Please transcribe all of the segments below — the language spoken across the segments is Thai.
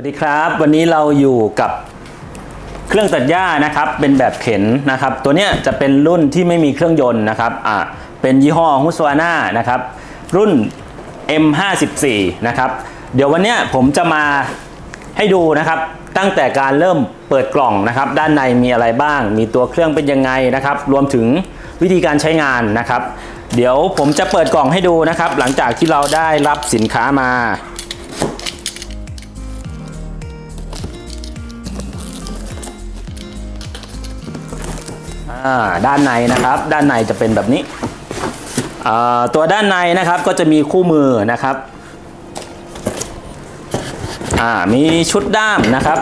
วัสดีครับ วันนี้เราอยู่กับเครื่องตัดหญ้านะครับ เป็นแบบเข็นนะครับ ตัวเนี้ยจะเป็นรุ่นที่ไม่มีเครื่องยนต์นะครับอ่าเป็นยี่ห้อฮุสวาน่านะครับ รุ่น M54 นะครับ เดี๋ยววันเนี้ยผมจะมาให้ดูนะครับ ตั้งแต่การเริ่มเปิดกล่องนะครับ ด้านในมีอะไรบ้าง มีตัวเครื่องเป็นยังไงนะครับ รวมถึงวิธีการใช้งานนะครับ เดี๋ยวผมจะเปิดกล่องให้ดูนะครับ หลังจากที่เราได้รับสินค้ามา ด้านในนะครับ ด้านในจะเป็นแบบนี้ตัวด้านในนะครับก็จะมีคู่มือนะครับมีชุดด้ามนะครับ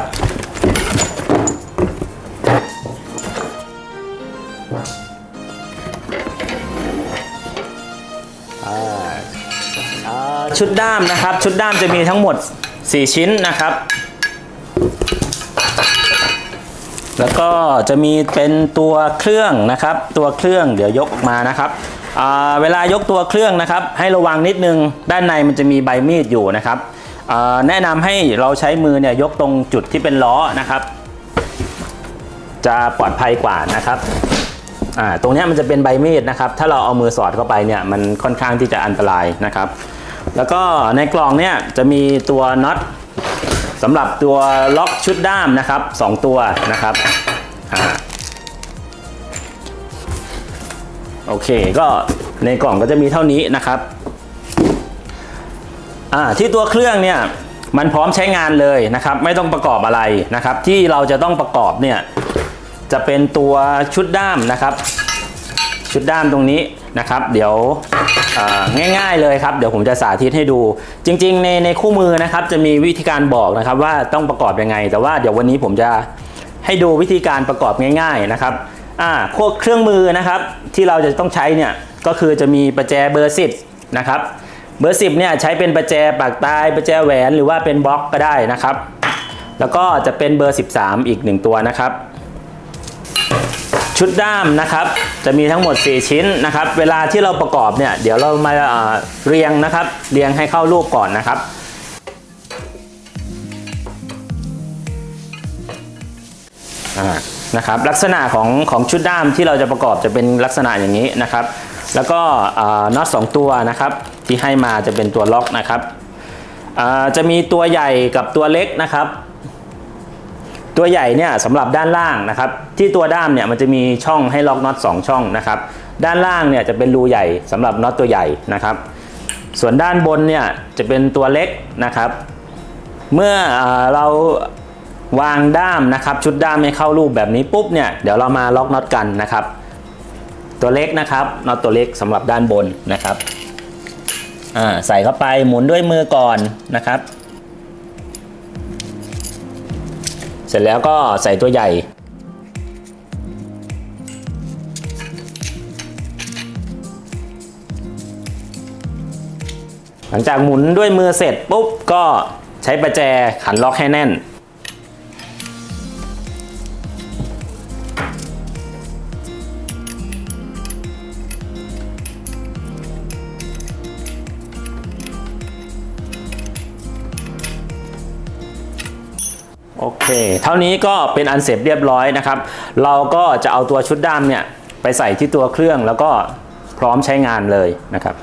ชุดด้ามนะครับ ชุดด้ามจะมีทั้งหมด 4 ชิ้นนะครับ แล้วก็จะมีเป็นตัวเครื่องนะครับ ตัวเครื่องเดี๋ยวยกมานะครับเวลายกตัวเครื่องนะครับ ให้ระวังนิดนึงด้านในมันจะมีใบมีดอยู่นะครับแนะนำให้เราใช้มือเนี่ยยกตรงจุดที่เป็นล้อนะครับ จะปลอดภัยกว่านะครับตรงนี้มันจะเป็นใบมีดนะครับ ถ้าเราเอามือสอดเข้าไปเนี่ยมันค่อนข้างที่จะอันตรายนะครับ แล้วก็ในกล่องเนี่ยจะมีตัวน็อต สำหรับตัวล็อกชุดด้ามนะครับ 2 ตัวนะครับโอเคก็ในกล่องก็จะมีเท่านี้นะครับที่ตัวเครื่องเนี่ยมันพร้อมใช้งานเลยนะครับ ไม่ต้องประกอบอะไรนะครับ ที่เราจะต้องประกอบเนี่ยจะเป็นตัวชุดด้ามนะครับ ชุดด้ามตรงนี้นะครับ เดี๋ยว ง่ายๆเลยครับ เดี๋ยวผมจะสาธิตให้ดู จริง ๆ ในในคู่มือนะครับจะมีวิธีการบอกนะครับว่าต้องประกอบยังไง แต่ว่าเดี๋ยววันนี้ผมจะให้ดูวิธีการประกอบง่าย ๆนะครับอ่าพวกเครื่องมือนะครับที่เราจะต้องใช้เนี่ยก็คือจะมีประแจเบอร์ 10นะครับเบอร์ 10เนี่ยใช้เป็นประแจปากตายประแจแหวนหรือว่าเป็นบล็อกก็ได้นะครับ แล้วก็จะเป็นเบอร์ 13 อีก 1 ตัวนะครับ ชุดด้ามนะครับ จะมีทั้งหมด 4 ชิ้นนะครับ เวลาที่เราประกอบเนี่ย เดี๋ยวเรามาเรียงนะครับ เรียงให้เข้ารูปก่อนนะครับนะครับลักษณะของของชุดด้ามที่เราจะประกอบจะเป็นลักษณะอย่างนี้นะครับ แล้วก็น็อตสองตัวนะครับ ที่ให้มาจะเป็นตัวล็อกนะครับจะมีตัวใหญ่กับตัวเล็กนะครับ ตัวใหญ่เนี่ยสำหรับด้านล่างนะครับที่ตัวด้ามเนี่ยมันจะมีช่องให้ล็อกน็อต2ช่องนะครับด้านล่างเนี่ยจะเป็นรูใหญ่สำหรับน็อตตัวใหญ่นะครับ ส่วนด้านบนเนี่ยจะเป็นตัวเล็กนะครับ เมื่อเราวางด้ามนะครับ ชุดด้ามให้เข้ารูปแบบนี้ปุ๊บเนี่ยเดี๋ยวเรามาล็อกน็อตกันนะครับ ตัวเล็กนะครับน็อตตัวเล็กสำหรับด้านบนนะครับใส่เข้าไปหมุนด้วยมือก่อนนะครับ เสร็จแล้วก็ใส่ตัวใหญ่ หลังจากหมุนด้วยมือเสร็จปุ๊บก็ใช้ประแจขันล็อกให้แน่น เค เท่านี้ก็เป็นอันเสร็จเรียบร้อยนะครับ เราก็จะเอาตัวชุดด้ามเนี่ยไปใส่ที่ตัวเครื่องแล้วก็พร้อมใช้งานเลยนะครับ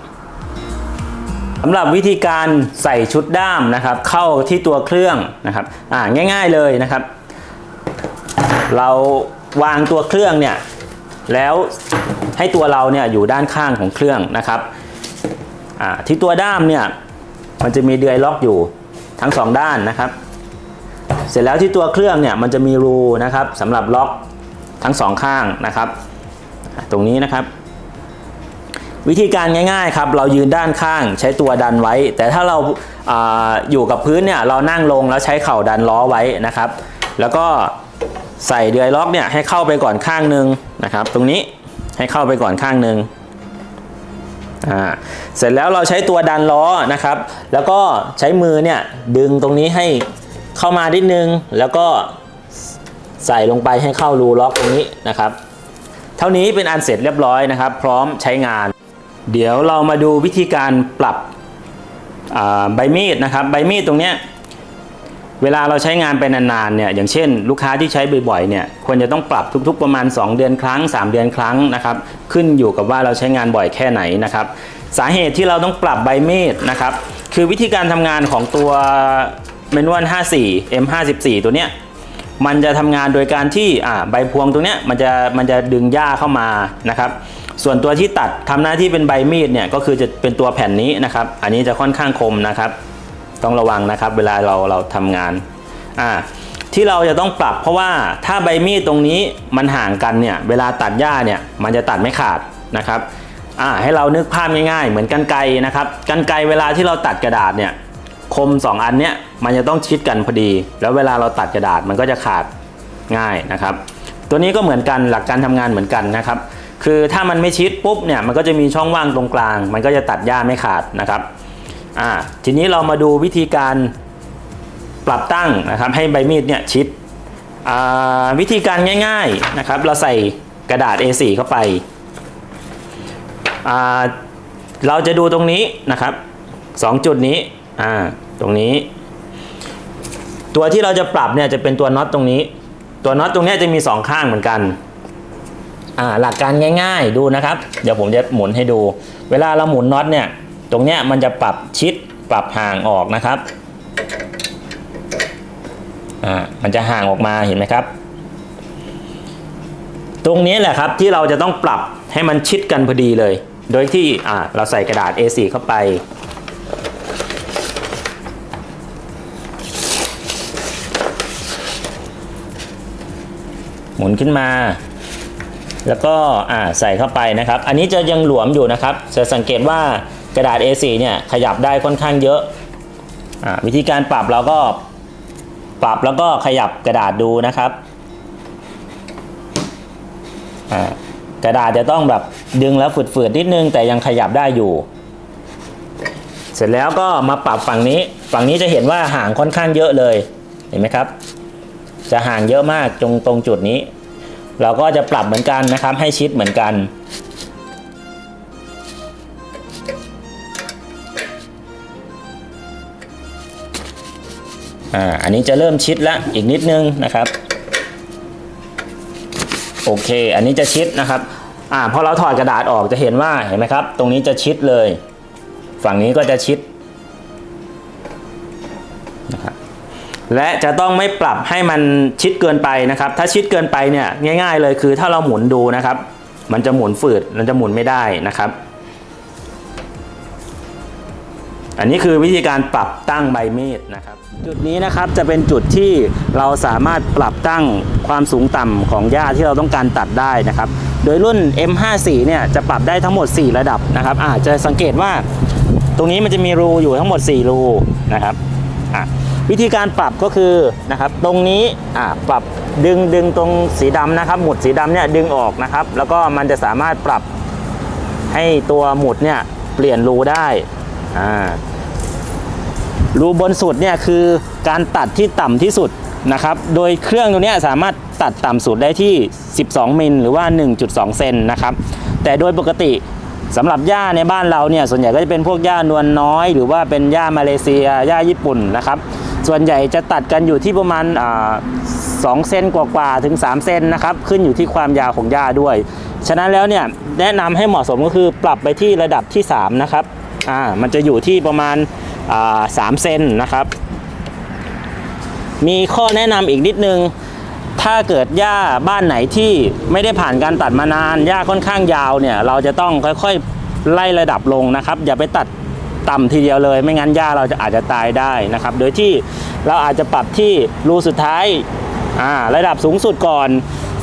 สำหรับวิธีการใส่ชุดด้ามนะครับ เข้าที่ตัวเครื่องนะครับอ่าง่าย ๆเลยนะครับ เราวางตัวเครื่องเนี่ยแล้วให้ตัวเราเนี่ยอยู่ด้านข้างของเครื่องนะครับอ่าที่ตัวด้ามเนี่ยมันจะมีเดือยล็อกอยู่ทั้งสองด้านนะครับ เสร็จแล้วที่ตัวเครื่องเนี่ยมันจะมีรูนะครับสำหรับล็อกทั้งสองข้างนะครับ ตรงนี้นะครับ วิธีการง่ายๆครับ เรายืนด้านข้างใช้ตัวดันไว้ แต่ถ้าเราอาอยู่กับพื้นเนี่ยเรานั่งลงแล้วใช้เข่าดันล้อไว้นะครับ แล้วก็ใส่เดือยล็อกเนี่ยให้เข้าไปก่อนข้างหนึ่งนะครับ ตรงนี้ให้เข้าไปก่อนข้างหนึ่งเสร็จแล้วเราใช้ตัวดันล้อนะครับ แล้วก็ใช้มือเนี่ยดึงตรงนี้ให้ เข้ามานิดนึง แล้วก็ใส่ลงไปให้เข้ารูล็อกตรงนี้นะครับ เท่านี้เป็นอันเสร็จเรียบร้อยนะครับ พร้อมใช้งาน เดี๋ยวเรามาดูวิธีการปรับใบมีดนะครับ ใบมีดตรงเนี้ยเวลาเราใช้งานไปนานๆเนี่ยอย่างเช่น ลูกค้าที่ใช้บ่อยๆเนี่ยควรจะต้องปรับทุกๆประมาณ 2 เดือนครั้ง 3 เดือนครั้งนะครับขึ้นอยู่กับว่าเราใช้งานบ่อยแค่ไหนนะครับสาเหตุที่เราต้องปรับใบมีดนะครับคือวิธีการทำงานของตัว เมนวล54 M54 ตัวเนี้ยมันจะทำงานโดยการที่ใบพวงตรงเนี้ยมันจะมันจะดึงหญ้าเข้ามานะครับ ส่วนตัวที่ตัดทำหน้าที่เป็นใบมีดเนี่ยก็คือจะเป็นตัวแผ่นนี้นะครับ อันนี้จะค่อนข้างคมนะครับ ต้องระวังนะครับ เวลาเราเราทำงานอ่าที่เราจะต้องปรับเพราะว่าถ้าใบมีดตรงนี้มันห่างกันเนี่ยเวลาตัดหญ้าเนี่ยมันจะตัดไม่ขาดนะครับอ่าให้เรานึกภาพง่ายๆ เหมือนกันไกรนะครับกันไกรเวลาที่เราตัดกระดาษเนี่ย คม 2 อันเนี้ยมันจะต้องชิดกันพอดี แล้วเวลาเราตัดกระดาษมันก็จะขาดง่ายนะครับ ตัวนี้ก็เหมือนกันหลักการทำงานเหมือนกันนะครับ คือถ้ามันไม่ชิดปุ๊บเนี่ยมันก็จะมีช่องว่างตรงกลาง มันก็จะตัดหญ้าไม่ขาดนะครับอ่าทีนี้เรามาดูวิธีการปรับตั้งนะครับ ให้ใบมีดเนี่ยชิดอ่าวิธีการง่ายๆนะครับ เราใส่กระดาษ A4 เข้าไปอ่าเราจะดูตรงนี้นะครับสองจุดนี้ อ่าตรงนี้ ตัวที่เราจะปรับเนี่ยจะเป็นตัวน็อตตรงนี้ ตัวน็อตตรงนี้จะมีสองข้างเหมือนกันอ่าหลักการง่าย ๆ ดูนะครับ เดี๋ยวผมจะหมุนให้ดู เวลาเราหมุนน็อตเนี่ย ตรงเนี้ยมันจะปรับชิดปรับห่างออกนะครับอ่ามันจะห่างออกมาเห็นไหมครับ ตรงนี้แหละครับที่เราจะต้องปรับให้มันชิดกันพอดีเลย โดยที่อ่าเราใส่กระดาษ A4 เข้าไป หมุนขึ้นมา แล้วก็อ่าใส่เข้าไปนะครับ อันนี้จะยังหลวมอยู่นะครับ จะสังเกตว่ากระดาษ A4 เนี่ยขยับได้ค่อนข้างเยอะอ่าวิธีการปรับเราก็ปรับแล้วก็ขยับกระดาษดูนะครับกระดาษจะต้องแบบดึงแล้วฝืดๆนิดนึงแต่ยังขยับได้อยู่ เสร็จแล้วก็มาปรับฝั่งนี้ ฝั่งนี้จะเห็นว่าห่างค่อนข้างเยอะเลย เห็นไหมครับ จะห่างเยอะมากตรงตรงจุดนี้ เราก็จะปรับเหมือนกันนะครับ ให้ชิดเหมือนกัน อ่า อันนี้จะเริ่มชิดแล้วอีกนิดนึงนะครับ โอเค อันนี้จะชิดนะครับ อ่า พอเราถอดกระดาษออกจะเห็นว่าเห็นไหมครับ ตรงนี้จะชิดเลย ฝั่งนี้ก็จะชิดนะครับ และจะต้องไม่ปรับให้มันชิดเกินไปนะครับ ถ้าชิดเกินไปเนี่ยง่าย ๆ เลยคือถ้าเราหมุนดูนะครับ มันจะหมุนฝืดมันจะหมุนไม่ได้นะครับ อันนี้คือวิธีการปรับตั้งใบมีดนะครับ จุดนี้นะครับจะเป็นจุดที่เราสามารถปรับตั้งความสูงต่ำของหญ้าที่เราต้องการตัดได้นะครับ โดยรุ่น M54 เนี่ยจะปรับได้ทั้งหมด 4 ระดับนะครับอาจจะสังเกตว่า ตรงนี้มันจะมีรูอยู่ทั้งหมด 4 รูนะครับอะ วิธีการปรับก็คือนะครับตรงนี้ปรับดึงดึงตรงสีดำนะครับ หมุดสีดำเนี่ยดึงออกนะครับ แล้วก็มันจะสามารถปรับให้ตัวหมุดเนี่ยเปลี่ยนรูได้รูบนสุดเนี่ยคือการตัดที่ต่ำที่สุดนะครับ โดยเครื่องตัวนี้สามารถตัดต่ำสุดได้ที่ 12 มิลหรือว่า 1.2 เซนนะครับ แต่โดยปกติสำหรับหญ้าในบ้านเราเนี่ยส่วนใหญ่ก็จะเป็นพวกหญ้านวลน้อย หรือว่าเป็นหญ้ามาเลเซียหญ้าญี่ปุ่นนะครับ ส่วนใหญ่จะตัดกันอยู่ที่ประมาณอ่า2เซนกว่าๆถึง 3เซนนะครับ ขึ้นอยู่ที่ความยาวของหญ้าด้วย ฉะนั้นแล้วเนี่ยแนะนำให้เหมาะสมก็คือปรับไปที่ระดับที่ 3 นะครับอ่ามันจะอยู่ที่ประมาณอ่า3เซนนะครับ มีข้อแนะนำอีกนิดนึง ถ้าเกิดหญ้าบ้านไหนที่ไม่ได้ผ่านการตัดมานานหญ้าค่อนข้างยาวเนี่ยเราจะต้องค่อยๆไล่ระดับลงนะครับ อย่าไปตัด ต่ำทีเดียวเลย ไม่งั้นหญ้าเราจะอาจจะตายได้นะครับ โดยที่เราอาจจะปรับที่รูสุดท้ายอ่าระดับสูงสุดก่อน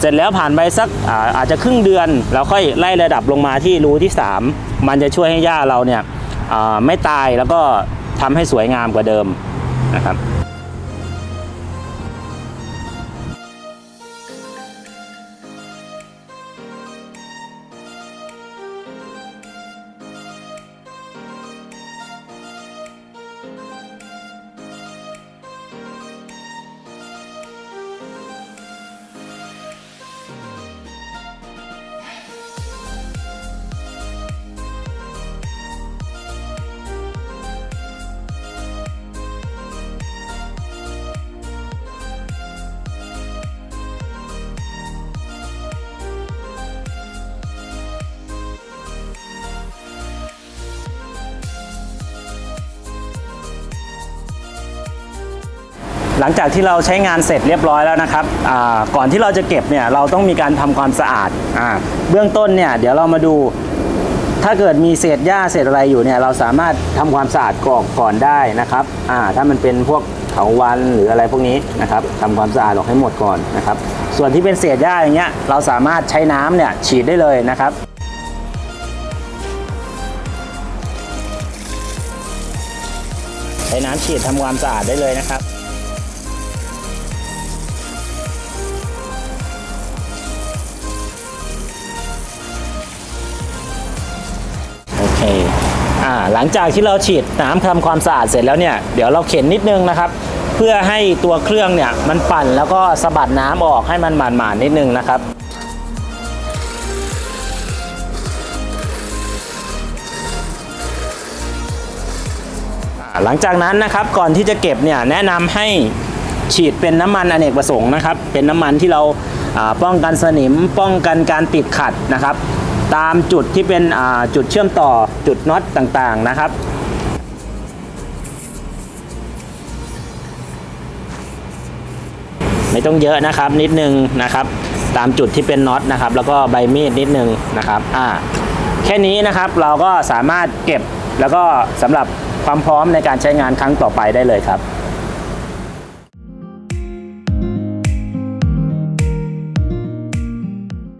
เสร็จแล้วผ่านไปสักอาอาจจะครึ่งเดือน เราค่อยไล่ระดับลงมาที่รูที่ 3 มันจะช่วยให้หญ้าเราเนี่ยอ่าไม่ตายแล้วก็ทำให้สวยงามกว่าเดิมนะครับ หลังจากที่เราใช้งานเสร็จเรียบร้อยแล้วนะครับอ่าก่อนที่เราจะเก็บเนี่ยเราต้องมีการทำความสะอาดอ่าเบื้องต้นเนี่ยเดี๋ยวเรามาดู ถ้าเกิดมีเศษหญ้าเศษอะไรอยู่เนี่ยเราสามารถทำความสะอาดกรอกก่อนได้นะครับอ่าถ้ามันเป็นพวกเถาวันหรืออะไรพวกนี้นะครับทำความสะอาดออกให้หมดก่อนนะครับ ส่วนที่เป็นเศษหญ้าอย่างเงี้ยเราสามารถใช้น้ำเนี่ยฉีดได้เลยนะครับใช้น้ำฉีดทำความสะอาดได้เลยนะครับ หลังจากที่เราฉีดน้ำทำความสะอาดเสร็จแล้วเนี่ยเดี๋ยวเราเข็นนิดนึงนะครับ เพื่อให้ตัวเครื่องเนี่ยมันปั่นแล้วก็สะบัดน้ำออกให้มันหมาดๆนิดนึงนะครับหลังจากนั้นนะครับก่อนที่จะเก็บเนี่ยแนะนำให้ฉีดเป็นน้ำมันอเนกประสงค์นะครับ เป็นน้ำมันที่เราป้องกันสนิมป้องกันการติดขัดนะครับ ตามจุดที่เป็นจุดเชื่อมต่อจุดน็อตต่างๆนะครับไม่ต้องเยอะนะครับนิดนึงนะครับ ตามจุดที่เป็นน็อตนะครับ แล้วก็ใบมีดนิดนึงนะครับอ่าแค่นี้นะครับเราก็สามารถเก็บแล้วก็สำหรับความพร้อมในการใช้งานครั้งต่อไปได้เลยครับ